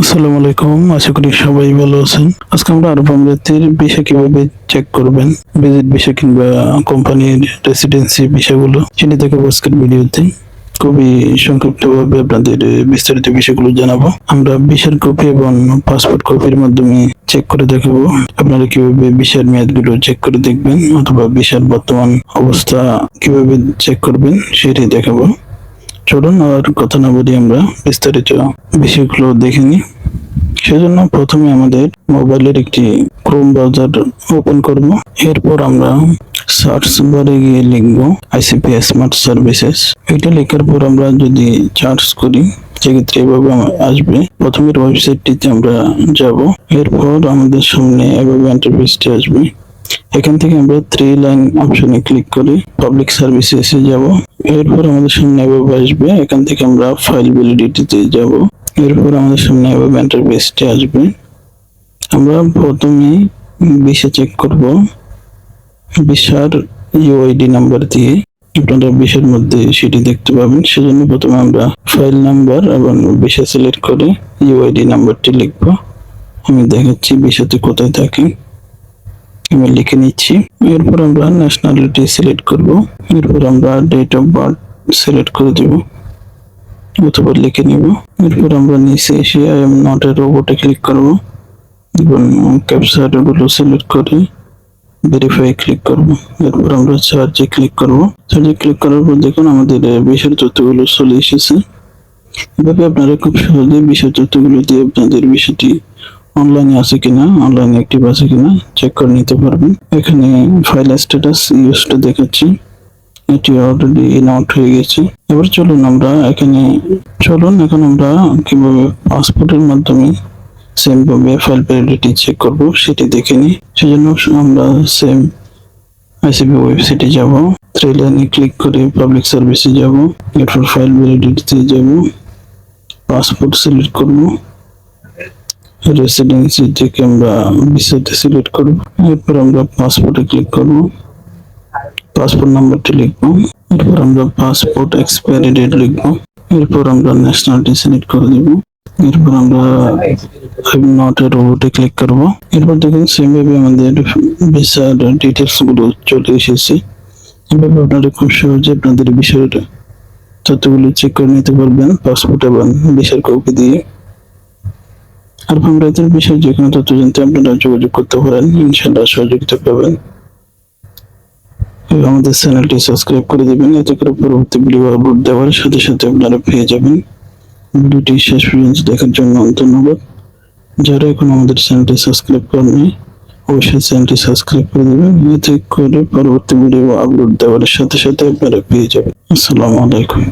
আসসালামু আলাইকুম, আশা করি সবাই ভালো আছেন। আজকে আমরা আরব আমিরাতের ভিসা কীভাবে চেক করবেন ভিজিট ভিসা কিংবা কোম্পানির রেসিডেন্সি ভিসাগুলো, সেটি থেকে আজকের ভিডিওতে খুবই সংক্ষিপ্তভাবে আপনাদের বিস্তারিত বিষয়গুলো জানাব। আমরা ভিসার কপি এবং পাসপোর্ট কপির মাধ্যমে চেক করে দেখাবো। আপনারা কীভাবে ভিসার মেয়াদগুলো চেক করে দেখবেন, অথবা ভিসার বর্তমান অবস্থা কীভাবে চেক করবেন সেটাই দেখাবো। চলুন আর কথা না বলি আমরা বিস্তারিত বিষয়গুলো দেখে নিই। সেজন্য প্রথমে আমাদের মোবাইলের একটি ক্রোম ব্রাউজার ওপেন করব। এরপর আমরা সার্চ বারে গিয়ে লিখব আইসিপি স্মার্ট সার্ভিসেস এটা লেখার পর আমরা যদি সার্চ করি, সেক্ষেত্রে এভাবে আসবে। প্রথমের ওয়েবসাইটটিতে আমরা যাব। এরপর আমাদের সামনে এভাবে ইন্টারফেসটি আসবে। এখান থেকে আমরা থ্রি লাইন অপশনে ক্লিক করে পাবলিক সার্ভিসেসে যাব। এরপর আমাদের সামনে এভাবে আসবে, এখান থেকে আমরা ফাইল ভ্যালিডিটিতে যাব। এরপর আমাদের সামনে এভাবে ইন্টারফেসটি আসবে। আমরা প্রথমে ভিসা চেক করব ভিসার ইউআইডি নাম্বার দিয়ে। আপনারা ভিসার মধ্যে সেটি দেখতে পাবেন। সেজন্য প্রথমে আমরা ফাইল নাম্বার এবং ভিসা সিলেক্ট করে ইউআইডি নাম্বারটি লিখব। আমি দেখাচ্ছি ভিসাতে কোথায় থাকে। আমি লিখে নিচ্ছি। এরপর আমরা ন্যাশনালিটি সিলেক্ট করব। এরপর আমরা ডেট অফ বার্থ সিলেক্ট করে দেব। অথবা লিখে নিব। এরপর আমরা নিচে এসে আই এম নট এ রোবটে ক্লিক করব। এবং ক্যাপচারগুলো সিলেক্ট করে ভেরিফাই ক্লিক করব। এরপর আমরা চার্জে ক্লিক করব। চার্জে ক্লিক করার পর দেখুন আমাদের বিষয় তথ্যগুলো চলে এসেছে। এভাবে আপনারা খুব সহজে বিষয় তথ্যগুলো দিয়ে আপনাদের বিষয়টি অনলাইনে আছে কিনা অনলাইনে অ্যাক্টিভ আছে কিনা চেক করে নিতে পারবেন। এখানে ফাইল স্ট্যাটাস ইউজটা দেখাচ্ছি। এটি অলরেডি আউট হয়ে গেছে। এবার চলুন আমরা এখানে, চলুন এখন আমরা কীভাবে পাসপোর্টের মাধ্যমে সেম ভাবে ফাইল ভ্যালিডিটি চেক করব, সেটি দেখে নিই। সেজন্য আমরা সেম আইসিবি ওয়েবসাইটে যাব। থ্রি লাইনে ক্লিক করে পাবলিক সার্ভিসে যাব। এরপর ফাইল ভ্যালিডিটিতে যাব। পাসপোর্ট সিলেক্ট করব। রেসিডেন্সি থেকে আমরা ভিসাতে সিলেক্ট করব। এরপর আমরা পাসপোর্টে ক্লিক করব। পাসপোর্ট নাম্বারটি লিখব। এরপর আমরা পাসপোর্ট এক্সপায়ারি ডেট লিখব। এরপর আমরা ন্যাশনালিটি সিলেক্ট করে দেব। এরপর আমরা নট এ রোবটে ক্লিক করব। এরপর দেখুন সেম ভাবে আমাদের ভিসার ডিটেলসগুলো চলে এসেছে। এভাবে আপনারা খুব সহজে আপনাদের বিষয়টা তথ্যগুলো চেক করে নিতে পারবেন পাসপোর্ট এবং ভিসার কপি দিয়ে। আর ভাঙ্গাইতের বিষয়ে যে কোনো তথ্য জানতে আপনারা যোগাযোগ করতে পারেন। ইনশাল্লাহ সহযোগিতা পাবেন। আমাদের চ্যানেলটি সাবস্ক্রাইব করে দিবেন। এতে করে পরবর্তী ভিডিও আপলোড দেওয়ার সাথে সাথে আপনারা পেয়ে যাবেন। ভিডিওটি শেষ পর্যন্ত দেখার জন্য ধন্যবাদ। যারা এখন আমাদের চ্যানেলটি সাবস্ক্রাইব করেনি অবশ্যই চ্যানেলটি সাবস্ক্রাইব করে দেবেন। এতে করে পরবর্তী ভিডিও আপলোড দেওয়ার সাথে সাথে আপনারা পেয়ে যাবেন। আসসালামু আলাইকুম।